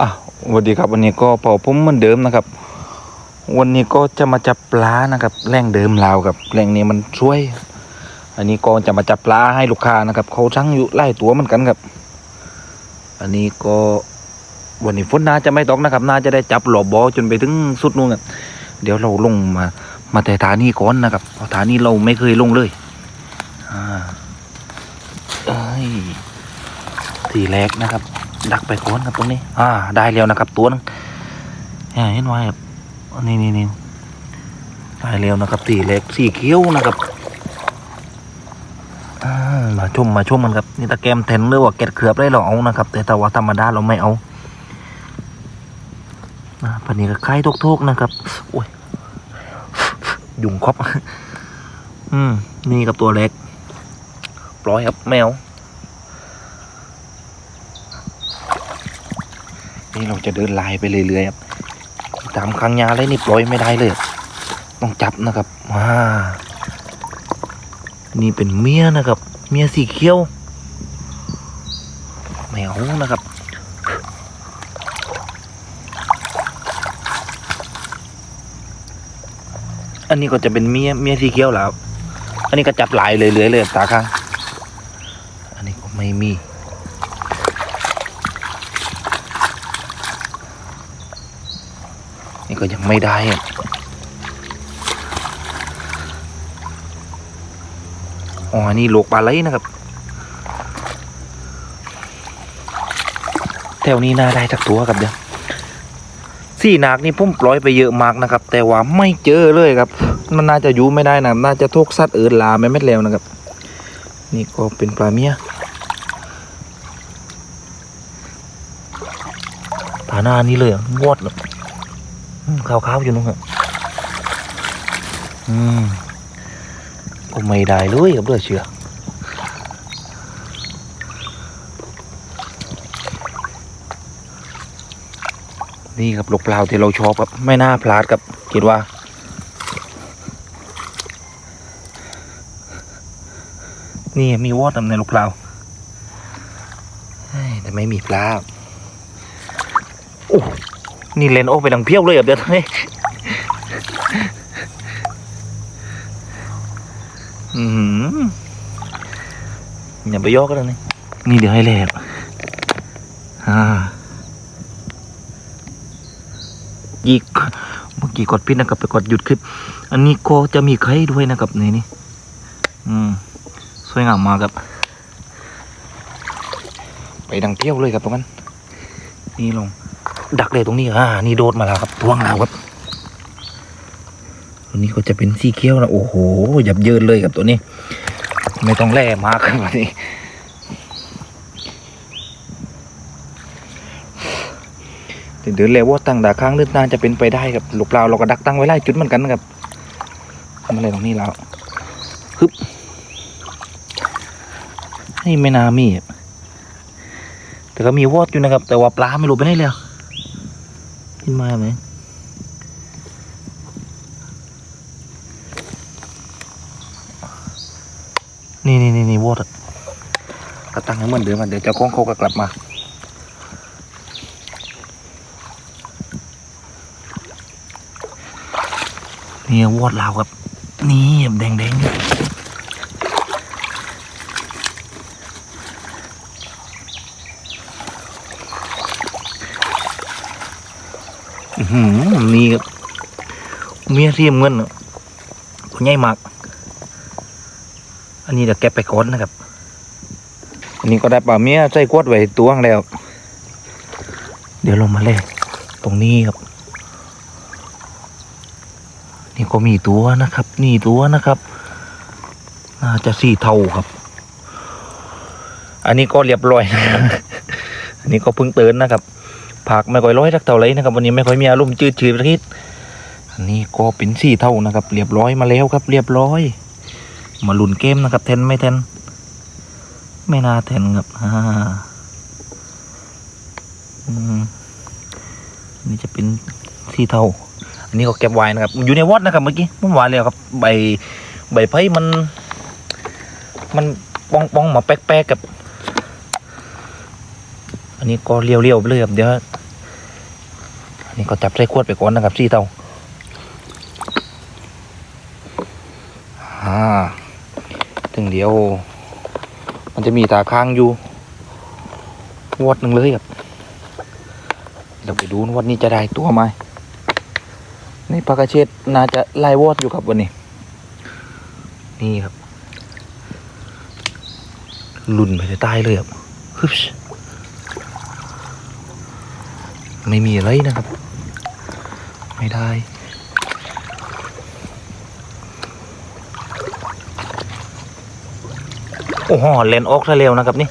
อะสวัสดีครับวันนี้ก็เป่าผมเหมือนเดิมนะครับ วันนี้ก็จะมาจับปลานะครับแหล่งเดิมลาวกับแหล่งนี้มันช่วย อันนี้ก็จะมาจับปลาให้ลูกค้านะครับ เขาช่างอยู่ไล่ตัวเหมือนกันครับ อันนี้ก็วันนี้ฝนน่าจะไม่ตกนะครับน่าจะได้จับหลบบอจนไปถึงสุดนู่นครับเดี๋ยวเราลงมามาแต่ฐานีก่อนนะครับเพราะฐานีเราไม่เคยลงเลยอ่าเอ้ยทีแรกนะครับ ดักไปก่อนครับตรงนี้ อ่า ได้แล้วนะครับตัวนึงเห็นไหมครับนี่นี่นี่ได้แล้วนะครับสีเล็กสีเขียวนะครับอ่ามาชมมาชมมันครับนี่ตะแกรมแทนหรือว่าแกะเขือบได้เราเอานะครับ แต่แต่ว่าธรรมดาเราไม่เอาอ่าปันนี้ก็คล้ายทุกๆนะครับโอ้ยยุงครอบอืมนี่กับตัวเล็กปล่อยครับแมว นี่เราจะเดินลายไปเรื่อยๆครับตามคางยาเลยนี่ปล่อยไม่ได้เลย ต้องจับนะครับมานี่เป็นเมียนะครับ เมียสีเขียวไม่เอานะครับอันนี้ก็จะเป็นเมียเมียสีเขียวแล้วอันนี้ก็จับหลายเลยเลยเลยตาข้าง อันนี้ก็ไม่มี ก็ยังไม่ได้อะอ๋อ นี่โลกปลาไหลนะครับ แถวนี้น่าได้สักตัวครับเดี๋ยวสี่นักนี่ผมปล่อยไปเยอะมากนะครับ แต่ว่าไม่เจอเลยครับ มันน่าจะอยู่ไม่ได้นะน่าจะทุกสัตว์เอินลาไม่เม็ดแล้วนะครับ นี่ก็เป็นปลาเมียตาหน้านี่เลยอะงวดเลย ขาวๆอยู่นู่นครับอืมก็ไม่ได้เลยครับเลือเชื่อนี่ครับลูกเปล่าที่เราชอบครับไม่น่าพลาดครับคิดว่า นี่มีวอดในลูกเปล่าแต่ไม่มีปลาโอ้ นี่เลนโออกไปดังเพี้ยวเลยอะเดี๋ยวนี้อืมอย่าไปยอกก็แล้นี่นี่เดี๋ยวให้แลบอ่าอีกเมื่อกี้กดพิษนะครับไปกดหยุดคลิป อันนี้ก็จะมีไข่ด้วยนะครับในนี่อืมสวยงามมากครับ ไปดังเพี้ยวเลยครับตรงนั้นนี่ลง ดักเลยตรงนี้อ่านี่โดดมาแล้วครับทวงแล้วครับตัวนี้ก็จะเป็นสีเขียวนะโอ้โหหยับเยินเลยครับตัวนี้ ไม่ต้องแล่มากครับวันนี้เดินแล้วว่าตั้งดาข้างนึกน่าจะเป็นไปได้ครับลูกเปล่าเราก็ดักตั้งไว้ไล่จุดเหมือนกันครับทำอะไรตรงนี้แล้วฮึบนี่ไม่นามีแต่ก็มีวอดอยู่นะครับ แต่ว่าปลาไม่รู้ไปไหนแล้ว ขึ้นมาไหมนี่นี่นี่นี่วอดอะตั้งให้เหมือนเดิมอะเดี๋ยวเจ้าของเขาก็กลับมานี่วอดลาวครับ นี่แดงแดงๆอื้อหือ นี่ครับเมียเสียมเงินตัวใหญ่มาก อันนี้เดี๋ยวแกไปก่อนนะครับ อันนี้ก็ได้ปลาเมียใส่กวดไว้ตัวงแล้ว เดี๋ยวลงมาเลยตรงนี้ครับ นี่ก็มีตัวนะครับ นี่ตัวนะครับ น่าจะสี่เท่าครับ อันนี้ก็เรียบร้อย อันนี้ก็เพิ่งเตือนนะครับ ผักไม่ค่อยร้อยสักเท่าไรนะครับวันนี้ไม่ค่อยมีอารมณ์จืดชืดสักทีอันนี้ก็เป็นสี่เท่านะครับ เรียบร้อยมาแล้วครับ เรียบร้อย มาลุนเกมนะครับเทนไม่เทนไม่น่าเทนครับอ่าอืมอันนี่จะเป็นสี่เท่า อันนี้ก็เก็บไว้นะครับ อยู่ในวอดนะครับเมื่อกี้เมื่อวานเลยครับ ใบใบไผ่มัน มันปองปองมาแป๊กๆกับ อันนี้ก็เลี้ยวๆไปเลยครับเดี๋ยวอันนี้ก็จับใส่ขวดไปก่อนนะครับสี่เตาอ่าถึงเดียว มันจะมีตาค้างอยู่วอดหนึ่งเลยครับเราไปดูวันนี้จะได้ตัวไหมนี่ปลากระเชดน่าจะไล่วอดอยู่ครับวันนี้ นี่ครับ ลุ่นไปใต้เลยครับฮึบ ไม่มีอะไรนะครับ ไม่ได้ โอ้โหเลนออกซะเร็วนะครับนี่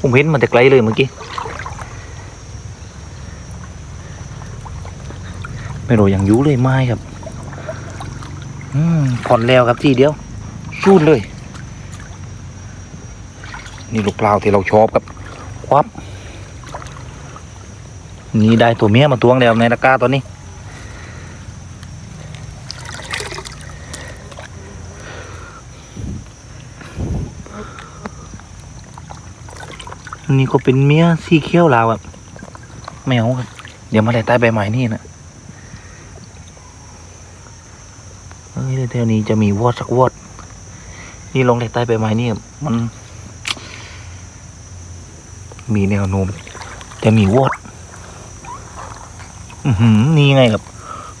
ผมเห็นมันแต่ไกลเลยเมื่อกี้ ไม่รู้ยังอยูเลยไม่ครับ อืมผ่อนแล้วครับทีเดียวสูดเลย นี่ลูกเปล่าที่เราชอบครับ ควับ นี่ได้ตัวเมียมาตวงแล้วในตะกร้าตัวนี้ นี่ก็เป็นเมียสีเขียวลาวครับไม่เอาเดี๋ยวมาได้ใต้ใบไม้นี่นะเฮ้ยแถวนี้จะมีวอดสักวอดนี่ลงได้ใต้ใบไม้นี่มัน มีแนวโน้มจะมีวอด นี่ไงครับ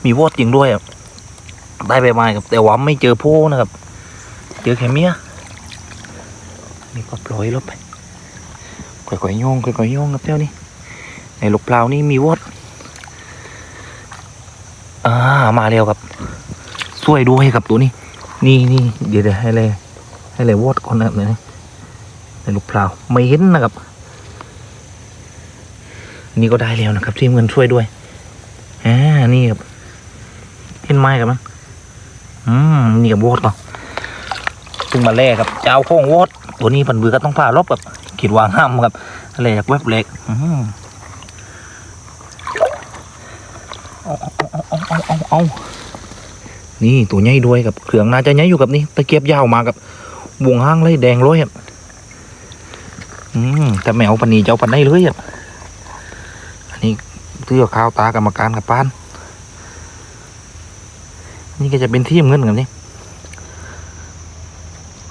มีวอดจริงด้วยครับได้ใบไม้ครับแต่ว่าไม่เจอผู้นะครับ เจอแค่เมียนี่ก็ปล่อยลบไปค่อยๆโยงค่อยๆโยงครับเจ้านี่ในลูกเปล่านี่มีวอดอ่ามาเร็วครับสวยด้วยครับตัวนี้ นี่นี่เดี๋ยวให้เลยให้เลยวอดก่อนนะครับเนี่ยในลูกเปล่าไม่เห็นนะครับ นี่ก็ได้แล้วนะครับ ทีมเงินช่วยด้วย อ่านี่ครับเห็นไมครับมันอืมนี่กับวอดก่อนถึงมาแรกครับเจ้าโค้งวอดตัวนี้พันเบือก็ต้องผ่ารบกับคิดว่าห้ามครับอะไรจากเว็บเล็กอื้อหือเอาเอาเอาเอาเอาเอานี่ตัวใหญ่ด้วยกับเครื่องน่าจะใหญ่อยู่กับนี่ตะเกียบยาวมากับวงห้างเลยแดงร้อยครับอืมแต่แมวปันนี้เจ้าปันได้เลยครับอันนี้ เตื้อข้าวตากรรมการกับป้าน นี่ก็จะเป็นที่เงินกับนี่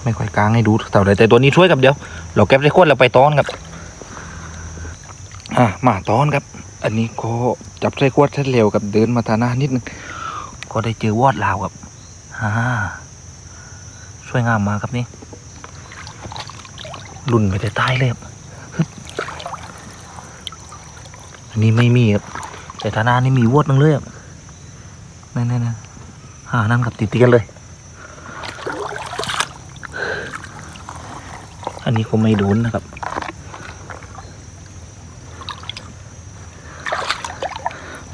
ไม่ค่อยกลางให้ดูเท่าไรแต่ตัวนี้ช่วยกับเดี๋ยว เราเก็บได้ขวดเราไปตอนครับ อะมาตอนครับ อันนี้ก็จับใส่ขวดเสร็จเร็วกับเดินมาทางหน้านิดนึงก็ได้เจอวอดลาวครับอ่าช่วยงามมากครับนี่หลุ่นไปแต่ใต้เลยครับอั นนี้ไม่มีครับแต่ทานานี่มีวอดนึงเลยครับนั่นนั่นนั่นอ่านั่นกับติดๆกันเลย อันนี้ก็ไม่โดนนะครับ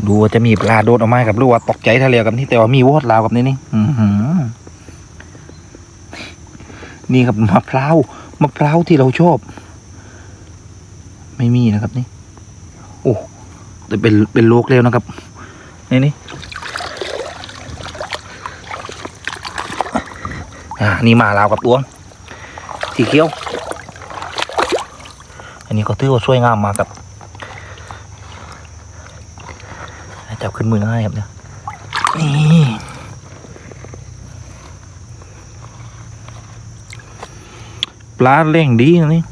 ดูว่าจะมีปลาโดดออกมากับรู้ว่าตกใจทะเลกับนี่แต่ว่ามีวอดลาวกับนี่นี่นี่ครับมะพร้าวมะพร้าวที่เราชอบ ไม่มีนะครับนี่ เป็นเป็นโลกแล้วนะครับ นี่นี่อ่านี่มาลาวกับตวงสีเขียว อันนี้ก็ถือว่าช่วยงามมากับจับขึ้นมือง่ายครับเนี่ยนี่ปลาเร่งดีนะนี่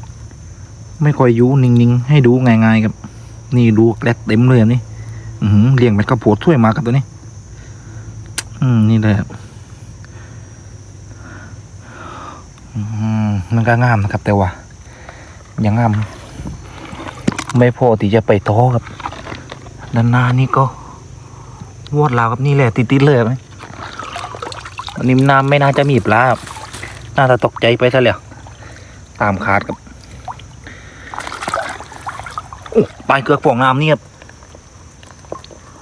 ไม่ค่อยอยูนิ่งๆ ให้ดูง่ายๆครับ นี่ดูแกลดเต็มเลยนี่เลี้ยงเป็นข้าวโพดช่วยมากับตัวนี้ อืมนี่เลยครับอืมมันก็งามนะครับ แต่ว่ายังงาม ไม่พอที่จะไปโตอครับด้านหน้านี่ก็วอดลาวครับนี่แหละติดๆเลยไหมอันนี้น้ำไม่น่าจะมีปลาครับน่าจะตกใจไปซะแล้วตามขาดครับโอ้ ปลายเกือกป่องน้ำนี่ครับ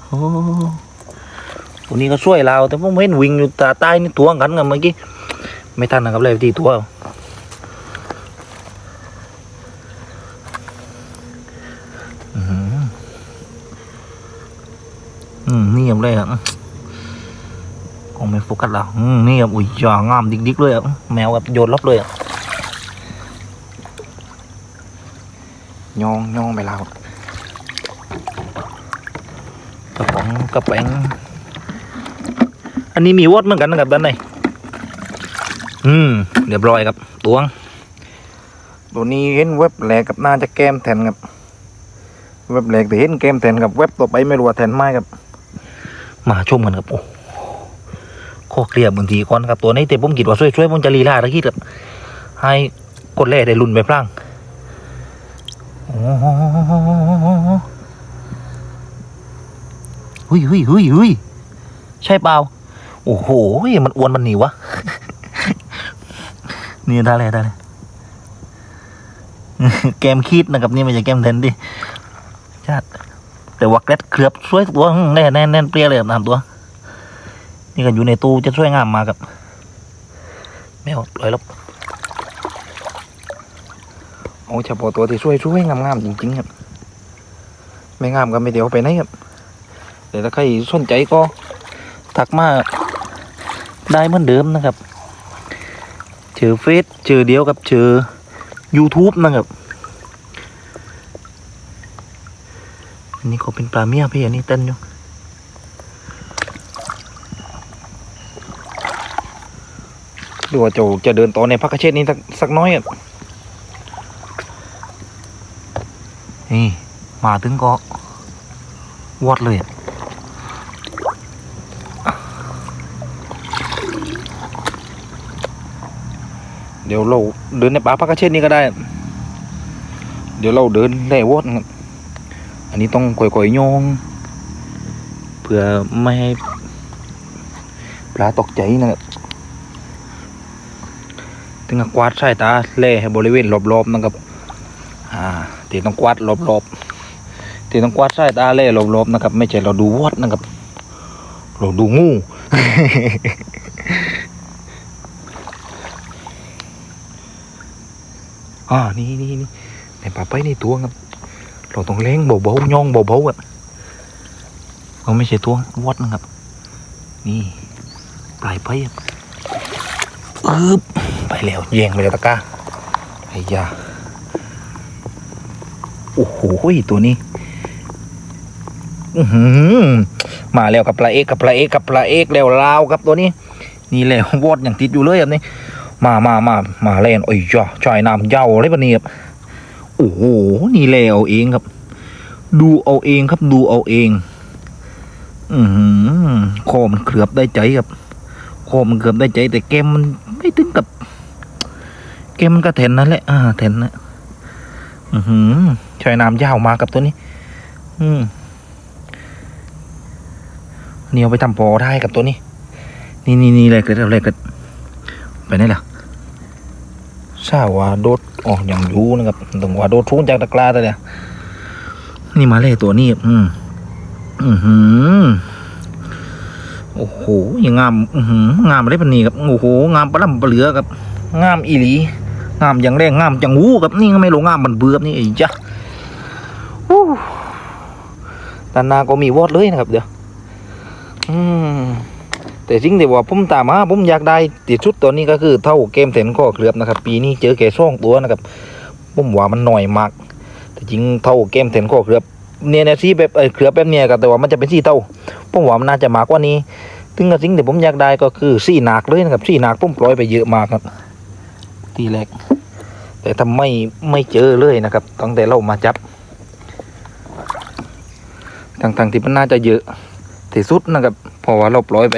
โอ้ตัวนี้ก็ช่วยเราแต่ผมเห็นวิ่งอยู่ตาใต้นี่ตัวกันกันเมื่อกี้ไม่ทันนะครับเลยที่ตัวอืมอืมนี่ยังเลยอะคงไม่โฟกัสแล้วอืมนี่ครับอุ้ยจางามดิกๆเลยอะแมวแบบโยนลบเลยอะยองยองไปแล้ว กระป๋ องกระแป้งอันนี้มีวอดเหมือนกันนะครับด้านในอืมเรียบร้อยครับตวง ตัวนี้เห็นเว็บแหลกกับน่าจะแก้มแทนครับ เว็บแหลกแต่เห็นแก้มแทนกับเว็บต่อไปไม่รู้ว่าแทนไหมครับมาชมกันครับโอ้ข้อเคลียร์บางทีก่อนครับตัวนี้แต่ผมคิดว่าช่วยๆผมจะลีลาตะกี้ครับให้กดแร่ได้รุ่นไปพลางโอ้เฮ้ยเฮ้ยเฮ้ยเฮ้ยใช่เปล่า โอ้โห มันอ้วนมันหนีวะ นี่ได้เลยได้เลยแกมคีดนะครับ นี่ไม่ใช่แกมเทนดิชาติแต่ว่าเกล็ดเคลือบสวยตัวแน่แน่นแน่นเปรี้ยเลยครับตามตัว นี่กันอยู่ในตู้จะสวยงามมากับไม่เอาปล่อยลบโอ้เฉพาะตัวที่ช่วยช่วยงามๆจริงๆครับ ไม่งามก็ไม่เดี๋ยวไปไหนครับ แต่ถ้าใครสนใจก็ทักมาได้เหมือนเดิมนะครับเจอเฟซเจอเดียวกับเจอ YouTube นะครับอันนี้เขาเป็นปลาเมียพี่อันนี้เต้นอยู่ดูว่าจะจะเดินต่อในพักกระเชษนี้สักสักน้อยอะนี่มาถึงก็วอดเลยอะ เดี๋ยวเราเดินในป่าพักกระเชษนี้ก็ได้ เดี๋ยวเราเดินแล่วอดครับอันนี้ต้องก่อยๆโยงเพื่อไม่ให้ปลาตกใจนะครับถึงกับกวาดสายตาแล่ให้บริเวณรอบๆนะครับ อ่าตีต้องกวาดรอบๆตีต้องกวาดสายตาแล่รอบๆนะครับ ไม่ใช่เราดูวอดนะครับ เราดูงู อ่านี่นี่นี่ในป่าไปในตัวครับ เราต้องเล้งเบาๆย่องเบาๆอะเราไม่ใช่ตัววอดนะครับ นี่ปลายไปอะอึบไปแล้วแย่งไปแล้วตะก้าไอ้ยาโอ้โหตัวนี้อืมาแล้วกับปลาเอกกับปลาเอกกับปลาเอกแล้วลาวครับตัวนี้ นี่แล้ววอดอย่างติดอยู่เลยแบบนี้ มามามามาเล่นโอ้ยจ้าชายน้ำเย้าเลยปะเนี่ยโอ้โหนี่แลเอาเองครับ ดูเอาเองครับดูเอาเอง อือหือคอมันเกือบได้ใจครับคอมันเกือบได้ใจ แต่แกมมันไม่ถึงกับแกมมันก็แทนนั่นแหละ อ่าแทนนะอือหือชายน้ำยาวมากับตัวนี้ อืมนี่เอาไปทำปอได้กับตัวนี้ นี่นี่นี่เลยเกิดอะไรเกิดไปไหนล่ะ ทราว่าโดดอ๋ออย่างอยูนะครับต้องว่าโดดทุ่งจากตะกร้าแต่เนี่ยนี่มาเล่ตัวนี้ อืมอือหือโอ้โหยังงามอือหืองามอะไรปนนี้ครับโอ้โหงามปลาล่ำปลาเหลือครับงามอีหลีงามอย่างแรงงามจังหูครับนี่ก็ไม่ลงงามมันเบื่อบนี่ไอ้จ้ะอู้ด้านหน้าก็มีวอดเลยนะครับเดี๋ยวอืม แต่สิ่งที่ว่าผมตามมาผมอยากได้ติดชุดตัวนี้ก็คือเท่าเกมเซนก็เคลือบนะครับ ปีนี้เจอแก่ช่องตัวนะครับผมว่ามันหน่อยมาก แต่จริงเท่าเกมเซนก็เคลือบเนี่ยนะสีแบบเออเคลือบแบบเนี้ยครับแต่ว่ามันจะเป็นสีเท่าผมว่ามันน่าจะมากกว่านี้ถึงกับสิ่งที่ผมอยากได้ก็คือสีหนักเลยนะครับสีหนักผมปล่อยไปเยอะมากครับทีแรกแต่ทำไม่ไม่เจอเลยนะครับตั้งแต่เรามาจับทั้งๆที่มันน่าจะเยอะ ที่สุดนะครับเพราะว่าเราปล่อยไป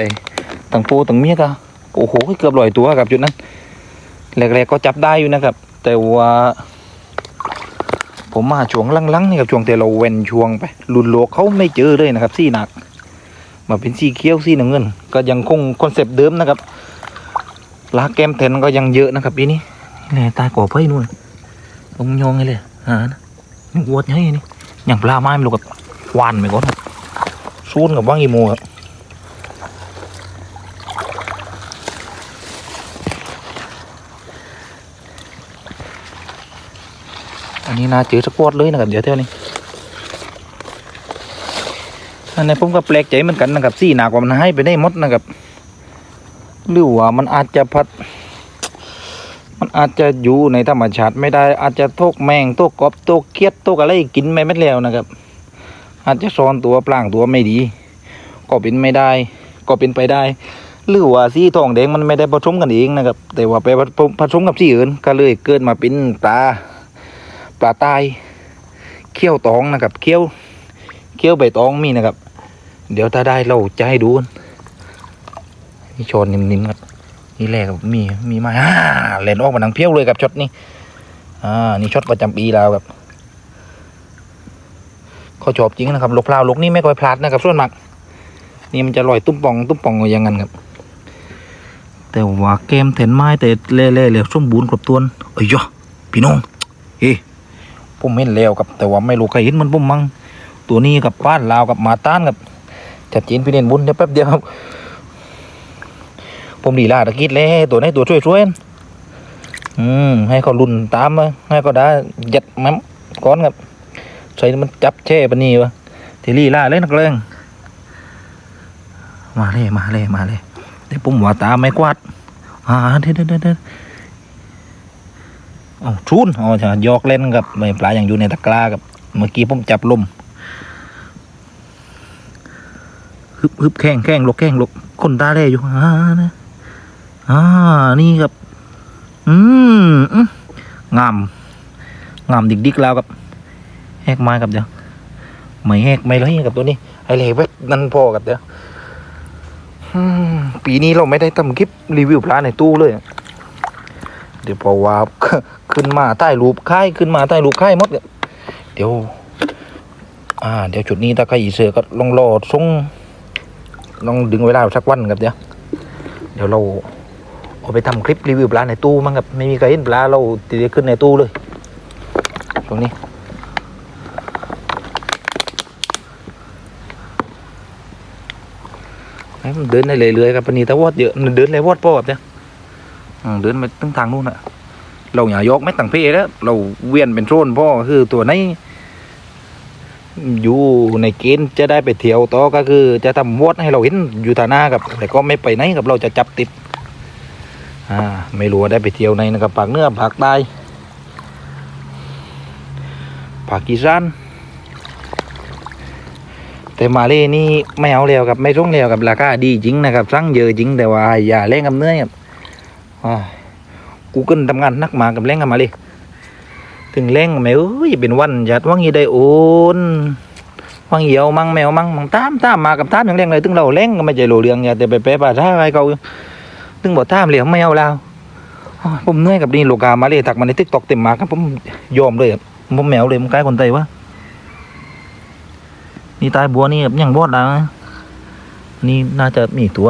ตั้งปูตั้งเมียก็โอ้โหเกือบลอยตัวครับจุดนั้นแรกๆก็จับได้อยู่นะครับ แต่ว่าผมมาช่วงลังๆนี่ครับช่วงแต่เราเว้นช่วงไปลุนโลกเขาไม่เจอเลยนะครับสีหนัก มาเป็นสีเขียวสีน้ำเงิน ก็ยังคงคอนเซปต์เดิมนะครับลากแกมเทนก็ยังเยอะนะครับปีนี้นี่ตายก่อไฟนู่นลงยองไงเลยหานะนี่วัวใหญ่นี่อย่างปลาไม้ไม่รู้กับวานไปก่อนครับ ซูนกับว่างอีโมครับอันนี้น่าเจอสปอตเลยนะครับเดี๋ยวเท่านี้อันนี้ผมก็แปลกใจเหมือนกันนะครับซี่หนักว่ามันให้ไปได้มดนะครับหรือว่ามันอาจจะพัด มันอาจจะอยู่ในธรรมชาติไม่ได้อาจจะโทกแมงโทกกบโทกเคียดโทกอะไรกินไม่เม็ดแล้วนะครับ อาจจะซ้อนตัวปล่างตัวไม่ดี ก็เป็นไม่ได้ ก็เป็นไปได้ หรือว่าสีทองแดงมันไม่ได้ผสมกันเองนะครับ แต่ว่าไปผสมกับสีอื่นก็เลยเกิดมาเป็นปลาปลาใต้เขี้ยวตองนะครับเขี้ยวเขี้ยวใบตองมีนะครับ เดี๋ยวถ้าได้เราจะให้ดูนี่ชอนนิ่มๆครับนี่แรกครับมีมีมาอ่าเล่นออกมาหนังเพี้ยวเลยกับช็อตนี้อ่านี่ช็อตประจำปีแล้วครับ เขาชอบจริงนะครับลูกพลาวลูกนี่ไม่ค่อยพลาดนะครับส่วนมากนี่มันจะลอยตุ้มป่องตุ้มป่องอย่างนั้นครับ แต่ว่าเกมเถนไม้แต่เล่ๆเหลียวสมบูรณ์ครบถ้วนเอ้ยยะพี่น้องเฮ้ผมเห็นแล้วครับ แต่ว่าไม่รู้ใครเห็นมันผมมั้งตัวนี้กับป้านลาวกับหมาต้านกับจัดจีนพี่เด่นบุญเดี๋ยวแป๊บเดียวครับผมดีลาตะกี้แล้วตัวไหนี้ตัวช่วยๆอืมให้เขาลุนตามมาให้เขาได้ยัดมั้มก้อนครับ ใส่มันจับแช่ปนีวะทีลีล่าเล่นนักเลงมาเลยมาเลยมาเลยแต่มว่าตาไม่กวาดอ่าเด็ดเด็ดเด็ดเอาชุนอ๋อจะยอกเล่นกับไม่ปลาอย่างอยู่ในตะกร้ากับ เมื่อกี้ผมจับลมฮึบฮึบแข้งแข้งลกแข้งลกคนตาเล่อยู่อ่านะอ่านี่ครับ อืมงามงามดิกดิกแล้วกับ แหกม้กับเดี๋ยวไม่แหกไม่เลยกับตัวนี้ไอเลเวทนั่นพอกับเดี๋ยวปีนี้เราไม่ได้ทำคลิปรีวิวปลาในตู้เลย เดี๋ยวพอว่าขึ้นมาใต้รูปค่ายขึ้นมาใต้รูปค่ายมดเนี่ยเดี๋ยว อ่า เดี๋ยวจุดนี้ถ้าใครอีเสือก็ลองรอทรงลองดึงเวลาสักวันครับเดี๋ยวเดี๋ยวเราเอาไปทำคลิปรีวิวปลาในตู้มั้งครับไม่มีใครเห็นปลาเราตีขึ้นในตู้เลยตรงนี้ ให้มัน เดินได้เรื่อยๆครับปนีต่วอดเยอะเดินเลยวอดป้อแบบเนี้ยเดินไปตั้งทางนู้นอะเราอย่ายกไม่ต่างเพแล้วเราเวียนเป็นโซนพ่อคือตัวไหนอยู่ในเกณฑ์จะได้ไปเที่ยวต่อก็คือ จะทำวอดให้เราเห็นอยู่ทาหน้ากับ แต่ก็ไม่ไปไหนกับเราจะจับติด อ่า ไม่รู้ว่าได้ไปเที่ยวในนะครับภาคเนื้อภาคใต้ภาคอีสาน แต่มาเลนี่ไม่เอาแล้วครับไม่ร่งแล้วกับราคาดีจริงนะครับสั่งเยอะจริงแต่ว่าอย่าเล่นกับเนื้อครับกูเกิลทำงานนักมากับเล่นกับมาเลยถึงเล่นไม่เอ้ยเป็นวันจัดว่างยีได้โอนว่างเหี่ยวมั่งแมวมั่งมังตามตามมากับตามอย่างเล่นเลยถึงเราเล่นก็ไม่ใจโหลเรืองอย่าแต่ไปแปะภาษาอะไรเขาถึงบอกตามเหลียวไม่เอาแล้วผมเหนื่อยกับนี่โลกามาเลยถักมาในทิกตอกเต็มมาครับผมยอมเลยครับผมแมวเลยผมใกล้คนไตวะ นี่ตายบัวนี่ยังบอดแล้วนะนี่น่าจะมีตัว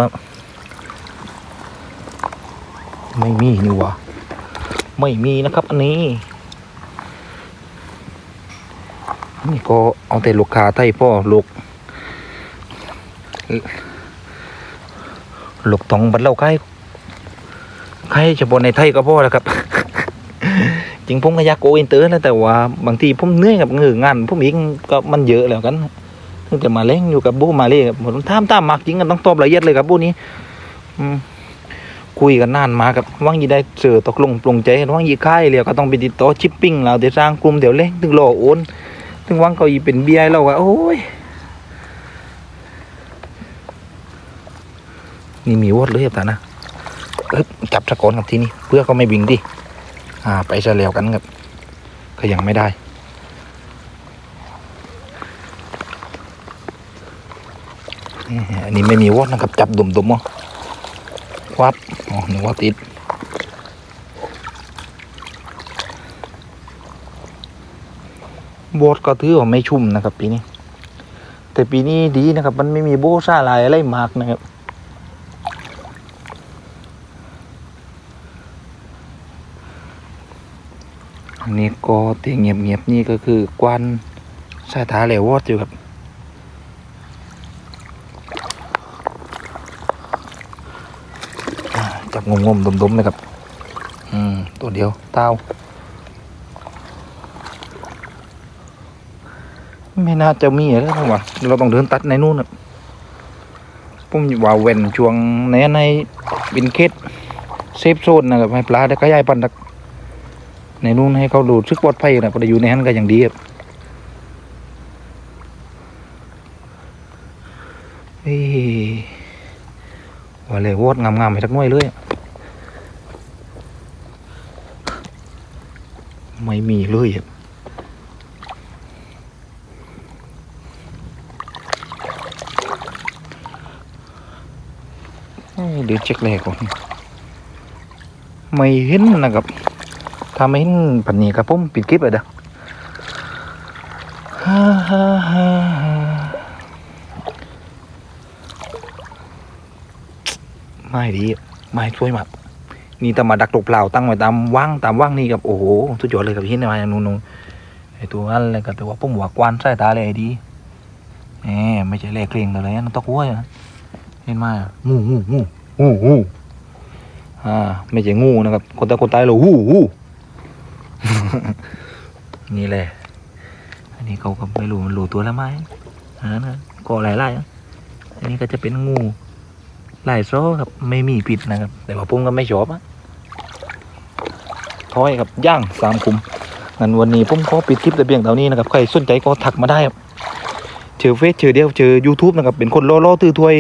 ไม่มีนี่วะไม่มีนะครับ อันนี้ นี่ก็เอาแต่ลูกค้าไทยพ่อลูกลูกตองบัดเราใครใครเฉพาะในไทยก็พ่อแล้วครับ จริงผมก็อยากโกอินเตอร์นะแต่ว่าบางทีผมเหนื่อยกับเงืองานผมเองก็มันเยอะแล้วกัน ตั้งแต่มาเล่นอยู่กับบูมาเล่ครับผมถามตามมากจริงกันต้องตอบละเอียดเลยครับบูนี้ อืมคุยกันนานมากับว่างยีได้เสือตกลงปลงใจกันว่างยีค่ายเรียวก็ต้องไปติดต่อชิปปิ้งเราเดี๋ยวสร้างกลุ่มเดี๋ยวเล่นถึงรอโอนถึงว่างเขาอีเป็นเบียร์เราก็โอ้ยนี่มีวอดเลยครับตานะเอ๊บจับสะกอนกับที่นี่เพื่อเขาไม่บิงดิอ่า ไปซะแล้วกันครับก็ยังไม่ได้ อันนี้ไม่มีวอดนะครับ จับดุมดุมๆอะวับอ๋อนึกว่าติดวอดก็ถือว่าไม่ชุ่มนะครับ ปีนี้ แต่ปีนี้ดีนะครับ มันไม่มีโบซ่าลายอะไรมากนะครับ อันนี้ก็ที่เงียบๆนี่ก็คือกวนสายทาเหลววอดอยู่ครับ จับงมงมๆดมๆเลยครับ อืม ตัวเดียวเต้า ไม่น่าจะมีอะไรทั้งวะเราต้องเดินตัดในนู่นน่ะผมว่าเว้นช่วงในในบินเคสเซฟโซนนะครับให้ปลาได้ขยายพันธุ์ในนู่นให้เขาดูซึกปลอดภัยนะพอได้อยู่ในนั้นก็อย่างดีครับเฮ้ยว่าเลยวอดงามๆไปทักหน่วยเลยอะ ไม่มีเลยเอ้ยเดี๋ยวเช็คแรกก่อนไม่เห็นนะครับ ถ้าไม่เห็นปันนี้ครับผมปิดคลิปเลยเด้อฮ่าฮ่าฮ่าไม่ดี ไม่ช่วยมาก นี่แต่มาดักตกเปล่าตั้งไว้ตามว่างตามว่างนี่กับโอ้โหสุดยอดเลยครับเห็นไหมนู่นนู่นไอตัวนั้นเลยก็แต่ว่าผมว่ากวานใส่ตาเลยไอ้ดีแหมไม่ใช่เล่เคลียงแต่เลยนั่นตะกัวอะเห็นไหมงูงูงูงูงูอ่าไม่ใช่งูนะครับ คนตาคนตายเลยหูหูนี่แหละ อันนี้เขาก็ไม่รู้มันรู้ตัวแล้วไหมอันนั้นนะก็หลายไล่อะอันนี้ก็จะเป็นงู ลายโซ่ครับไม่มีพิษนะครับ แต่ว่าผมก็ไม่ชอบอะท้อยครับย่างสามคุมงั้นวันนี้ผมขอปิดคลิปแต่เพียงเท่านี้นะครับใครสนใจก็ทักมาได้ครับเจอเฟซเจอเดียวเจอ YouTube นะครับเป็นคนล่อๆตื้อถวย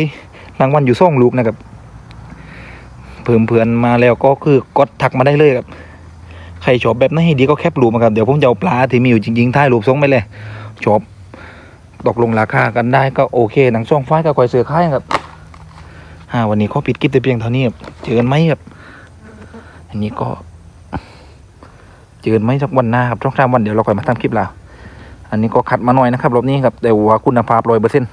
รางวัลอยู่ซ่องลูกนะครับเพิ่มเพื่อนมาแล้วก็คือกดทักมาได้เลยครับใครชอบแบบไหนดีก็แคปรูปมาครับเดี๋ยวผมจะเอาปลาที่มีอยู่จริงๆถ่ายรูปส่งไปเลยชอบตกลงราคากันได้ก็โอเคหนังช่องไฟก็คอยเสือค่ายครับ อ่าวันนี้ขอปิดคลิปแต่เพียงเท่านี้ครับเจอกันไหมครับอันนี้ก็ เจอกันไหมสักวันหน้าครับช่องทางวันเดี๋ยวเราค่อยมาทำคลิปแล้วอันนี้ก็คัดมาหน่อยนะครับรอบนี้ครับแต่ว่าคุณภาพร้อยเปอร์เซ็นต์